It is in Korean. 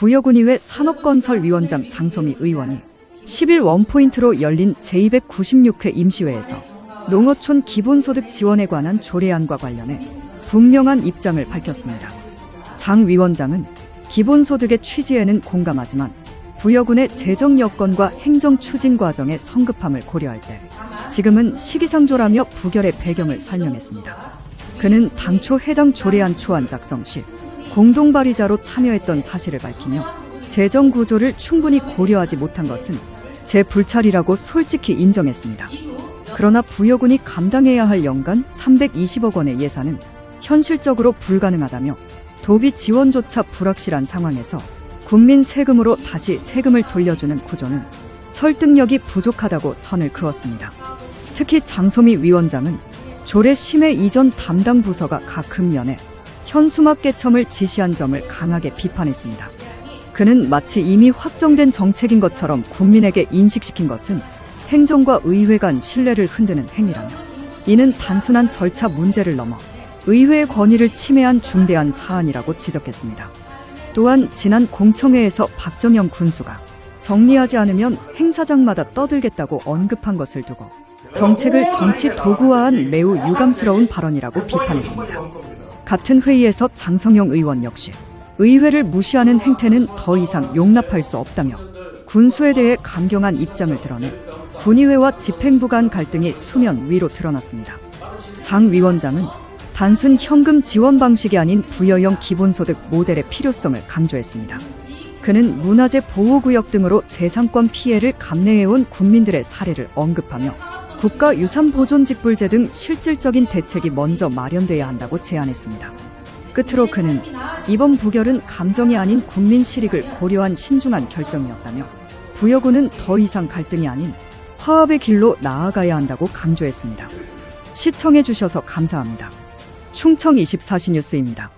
부여군의회 산업건설위원장 장소미 의원이 10일 원포인트로 열린 제296회 임시회에서 농어촌 기본소득 지원에 관한 조례안과 관련해 분명한 입장을 밝혔습니다. 장 위원장은 기본소득의 취지에는 공감하지만 부여군의 재정 여건과 행정 추진 과정의 성급함을 고려할 때 지금은 시기상조라며 부결의 배경을 설명했습니다. 그는 당초 해당 조례안 초안 작성 시 공동 발의자로 참여했던 사실을 밝히며 재정 구조를 충분히 고려하지 못한 것은 제 불찰이라고 솔직히 인정했습니다. 그러나 부여군이 감당해야 할 연간 320억 원의 예산은 현실적으로 불가능하다며 도비 지원조차 불확실한 상황에서 국민 세금으로 다시 세금을 돌려주는 구조는 설득력이 부족하다고 선을 그었습니다. 특히 장소미 위원장은 조례 심의 이전 담당 부서가 각 금년에 현수막 개첨을 지시한 점을 강하게 비판했습니다. 그는 마치 이미 확정된 정책인 것처럼 국민에게 인식시킨 것은 행정과 의회 간 신뢰를 흔드는 행위라며 이는 단순한 절차 문제를 넘어 의회의 권위를 침해한 중대한 사안이라고 지적했습니다. 또한 지난 공청회에서 박정영 군수가 정리하지 않으면 행사장마다 떠들겠다고 언급한 것을 두고 정책을 정치 도구화한 매우 유감스러운 발언이라고 비판했습니다. 같은 회의에서 장성용 의원 역시 의회를 무시하는 행태는 더 이상 용납할 수 없다며 군수에 대해 강경한 입장을 드러내 군의회와 집행부 간 갈등이 수면 위로 드러났습니다. 장 위원장은 단순 현금 지원 방식이 아닌 부여형 기본소득 모델의 필요성을 강조했습니다. 그는 문화재 보호구역 등으로 재산권 피해를 감내해온 국민들의 사례를 언급하며 국가유산보존직불제 등 실질적인 대책이 먼저 마련돼야 한다고 제안했습니다. 끝으로 그는 이번 부결은 감정이 아닌 국민 실익을 고려한 신중한 결정이었다며 부여군은 더 이상 갈등이 아닌 화합의 길로 나아가야 한다고 강조했습니다. 시청해주셔서 감사합니다. 충청 24시 뉴스입니다.